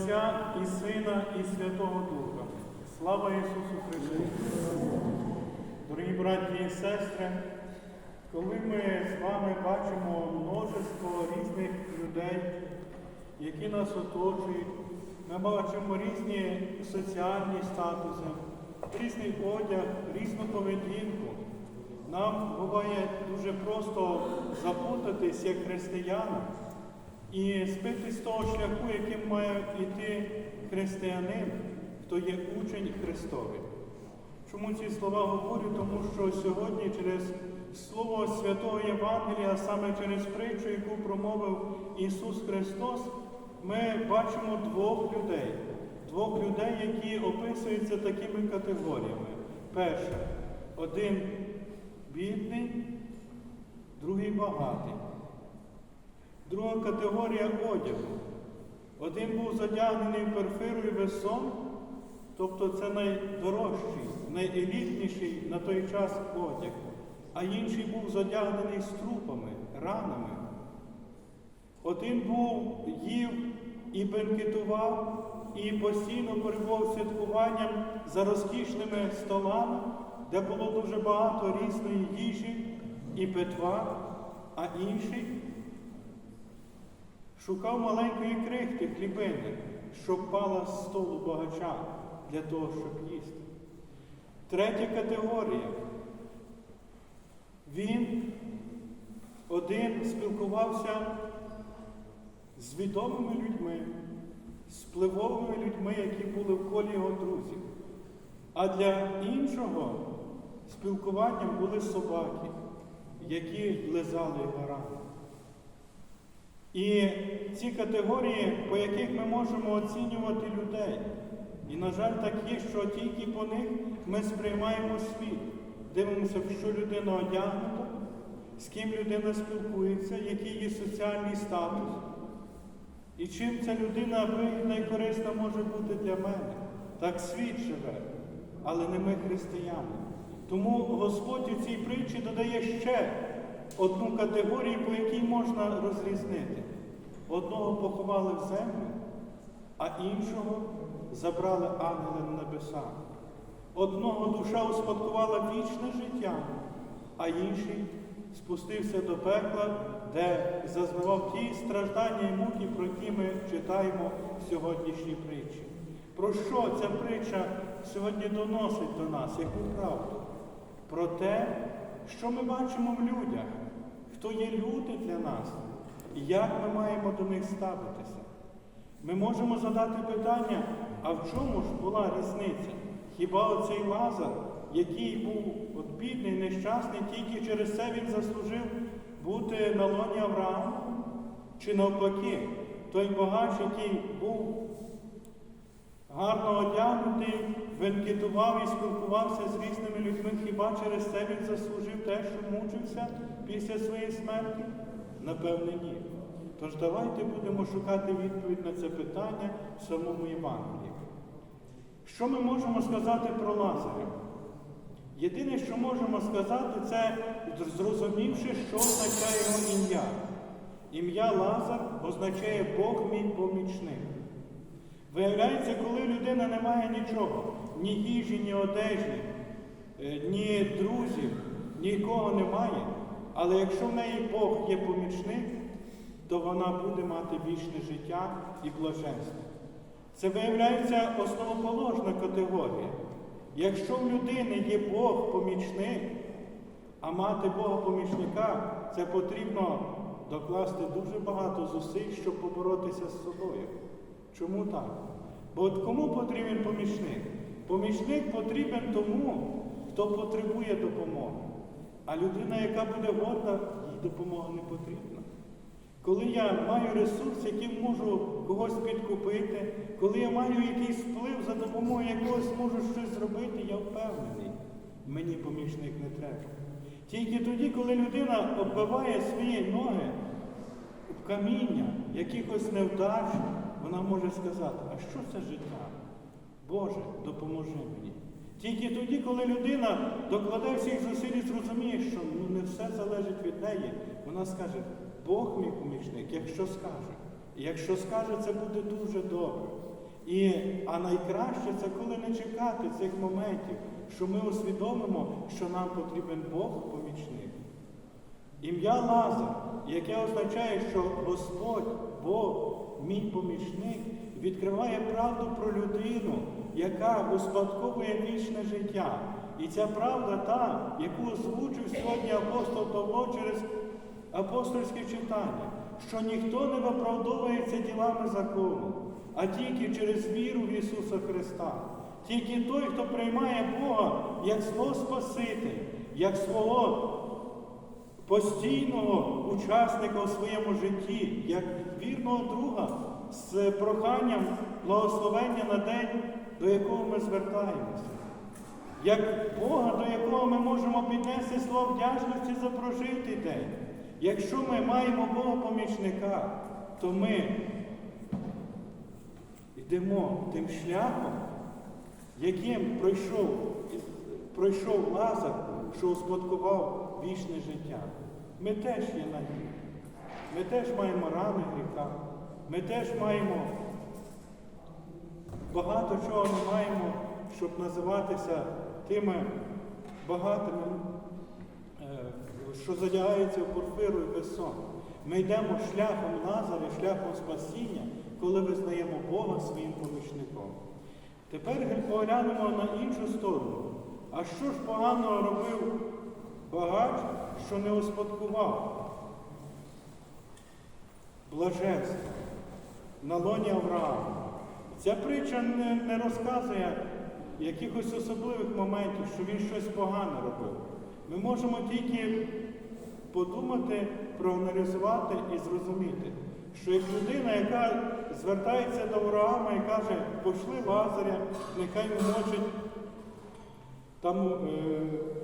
Отця і Сина, і Святого Духа. Слава Ісусу Христу! Дорогі браті і сестри, коли ми з вами бачимо множество різних людей, які нас оточують, ми бачимо різні соціальні статуси, різний одяг, різну поведінку. Нам буває дуже просто запутатись як християнам і збити з того шляху, яким має йти християнин, хто є учень Христовий. Чому ці слова говорю? Тому що сьогодні через Слово Святого Євангелія, а саме через притчу, яку промовив Ісус Христос, ми бачимо двох людей, двох людей, які описуються такими категоріями. Перше, один бідний, другий багатий. Друга категорія одягу. Один був задягнений перфиру і весон, тобто це найдорожчий, найелітніший на той час одяг, а інший був задягнений струпами, ранами. Один був їв і бенкетував, і постійно перебував святкуванням за розкішними столами, де було дуже багато різної їжі і питва, а інший шукав маленької крихти хлібини, щоб пала з столу багача для того, щоб їсти. Третя категорія. Він один спілкувався з відомими людьми, з впливовими людьми, які були в колі його друзів. А для іншого спілкуванням були собаки, які лизали його рани. І ці категорії, по яких ми можемо оцінювати людей. І, на жаль, так є, що тільки по них ми сприймаємо світ, дивимося, в що людина одягнута, з ким людина спілкується, який її соціальний статус. І чим ця людина вигідна і корисна може бути для мене. Так світ живе, але не ми християни. Тому Господь у цій притчі додає ще одну категорію, по якій можна розрізнити. Одного поховали в землю, а іншого забрали ангели на небеса. Одного душа успадкувала вічне життя, а інший спустився до пекла, де зазнавав ті страждання і муки, про які ми читаємо в сьогоднішній притчі. Про що ця притча сьогодні доносить до нас, яку правду? Про те, що ми бачимо в людях, хто є люди для нас і як ми маємо до них ставитися. Ми можемо задати питання, а в чому ж була різниця? Хіба оцей Лазар, який був от бідний, нещасний, тільки через це він заслужив бути на лоні Авраама? Чи навпаки, той багач, який був гарно одягнутий, венкетував і спілкувався з різними людьми, хіба через це він заслужив те, що мучився після своєї смерті? Напевне, ні. Тож давайте будемо шукати відповідь на це питання в самому Євангелії. Що ми можемо сказати про Лазаря? Єдине, що можемо сказати, це зрозумівши, що означає його ім'я. Ім'я Лазар означає Бог мій помічник. Виявляється, коли людина не має нічого, ні їжі, ні одежі, е, ні друзів, нікого немає. Але якщо в неї Бог є помічник, то вона буде мати вічне життя і блаженство. Це виявляється основоположна категорія. Якщо в людини є Бог помічник, а мати Бога помічника, це потрібно докласти дуже багато зусиль, щоб поборотися з собою. Чому так? Бо от кому потрібен помічник? Помічник потрібен тому, хто потребує допомоги. А людина, яка буде горда, їй допомога не потрібна. Коли я маю ресурс, яким можу когось підкупити, коли я маю якийсь вплив, за допомогою якогось можу щось зробити, я впевнений, мені помічник не треба. Тільки тоді, коли людина оббиває свої ноги в каміння, якихось невдач, вона може сказати, а що це життя? Боже, допоможи мені. Тільки тоді, коли людина докладе всіх зусиль і зрозуміє, що ну, не все залежить від неї, вона скаже, Бог мій помічник, якщо скаже. І якщо скаже, це буде дуже добре. І, а найкраще це коли не чекати цих моментів, що ми усвідомимо, що нам потрібен Бог помічник. Ім'я Лазар, яке означає, що Господь, Бог, мій помічник, відкриває правду про людину, яка успадковує вічне життя. І ця правда та, яку озвучив сьогодні апостол Павло через апостольське читання, що ніхто не виправдовується ділами закону, а тільки через віру в Ісуса Христа. Тільки той, хто приймає Бога як свого Спасителя, як свого постійного учасника у своєму житті, як вірного друга з проханням благословення на день, до якого ми звертаємося. Як Бога, до якого ми можемо піднести слово вдячності за прожитий день. Якщо ми маємо Бога помічника, то ми йдемо тим шляхом, яким пройшов, пройшов Лазар, що успадкував вічне життя. Ми теж є на ній. Ми теж маємо рани гріха. Ми теж маємо багато чого не маємо, щоб називатися тими багатими, е, що задягаються в порфиру і безсон. Ми йдемо шляхом Лазаря, шляхом спасіння, коли визнаємо Бога своїм помічником. Тепер поглянемо на іншу сторону. А що ж поганого робив багач, що не успадкував? Блаженство на лоні Авраама. Ця притча не, не розказує якихось особливих моментів, що він щось погане робив. Ми можемо тільки подумати, проаналізувати і зрозуміти, що як людина, яка звертається до Авраама і каже, пошли Лазаря, нехай мочить, там е,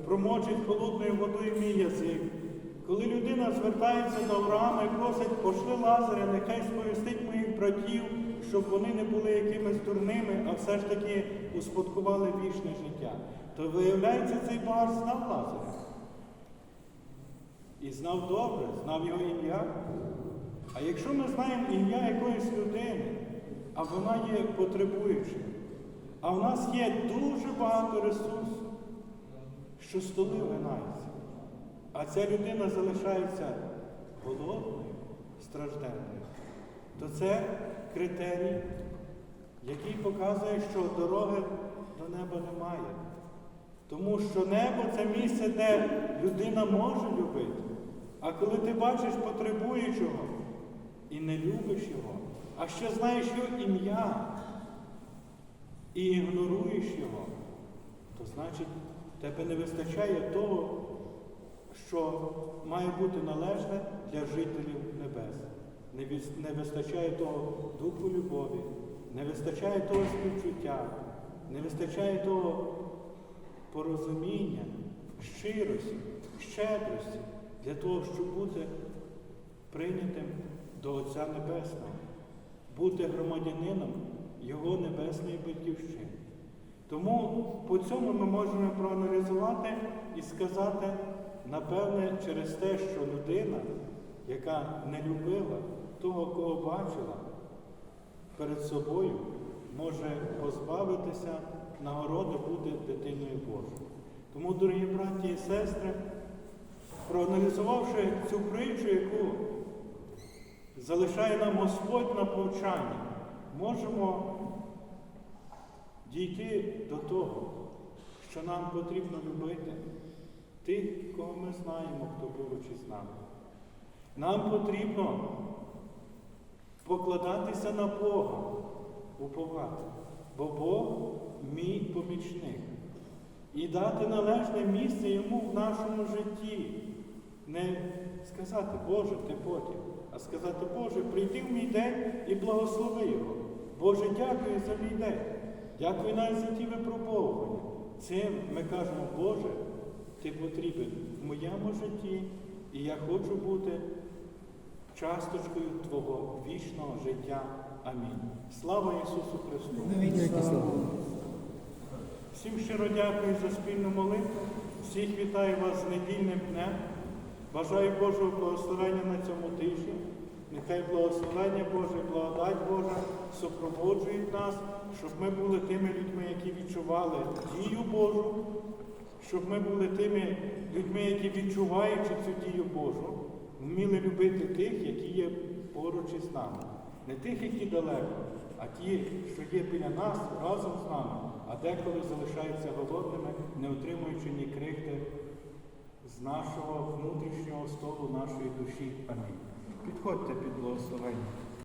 промочить холодною водою мій язик. Коли людина звертається до Авраама і просить, пошли Лазаря, нехай сповістить моїх братів, щоб вони не були якимись дурними, а все ж таки успадкували вічне життя, то виявляється, цей багаж знав Лазаря. І знав добре, знав його ім'я. А якщо ми знаємо ім'я якоїсь людини, а вона є потребуючою, а в нас є дуже багато ресурсів, що столи винаються, а ця людина залишається голодною, стражденною, то це критерій, який показує, що дороги до неба немає. Тому що небо це місце, де людина може любити. А коли ти бачиш потребуючого і не любиш його, а ще знаєш його ім'я і ігноруєш його, то значить тебе не вистачає того, що має бути належне для жителів небес. Не вистачає того духу любові, не вистачає того співчуття, не вистачає того порозуміння, щирості, щедрості для того, щоб бути прийнятим до Отця Небесного, бути громадянином Його небесної батьківщини. Тому по цьому ми можемо проаналізувати і сказати, напевне, через те, що людина, яка не любила того, кого бачила, перед собою може позбавитися нагороди бути дитиною Божою. Тому, дорогі браті і сестри, проаналізувавши цю притчу, яку залишає нам Господь на повчання, можемо дійти до того, що нам потрібно любити тих, кого ми знаємо, хто поруч із нами. Нам потрібно покладатися на Бога, уповати, бо Бог мій помічник. І дати належне місце йому в нашому житті. Не сказати, Боже, ти потім, а сказати, Боже, прийди в мій день і благослови його. Боже, дякую за мій день. Дякую навіть за ті випробовування. Цим ми кажемо, Боже, ти потрібен в моєму житті, і я хочу бути часточкою Твого вічного життя. Амінь. Слава Ісусу Христу! Всім щиро дякую за спільну молитву. Всіх вітаю вас з недільним днем. Бажаю Божого благословення на цьому тижні. Нехай благословення Боже, благодать Божа супроводжують нас, щоб ми були тими людьми, які відчували дію Божу, щоб ми були тими людьми, які відчуваючи цю дію Божу, вміли любити тих, які є поруч із нами. Не тих, які далеко, а ті, що є біля нас разом з нами, а деколи залишаються голодними, не отримуючи ні крихти з нашого внутрішнього столу, нашої душі. Амінь. Підходьте під благословення.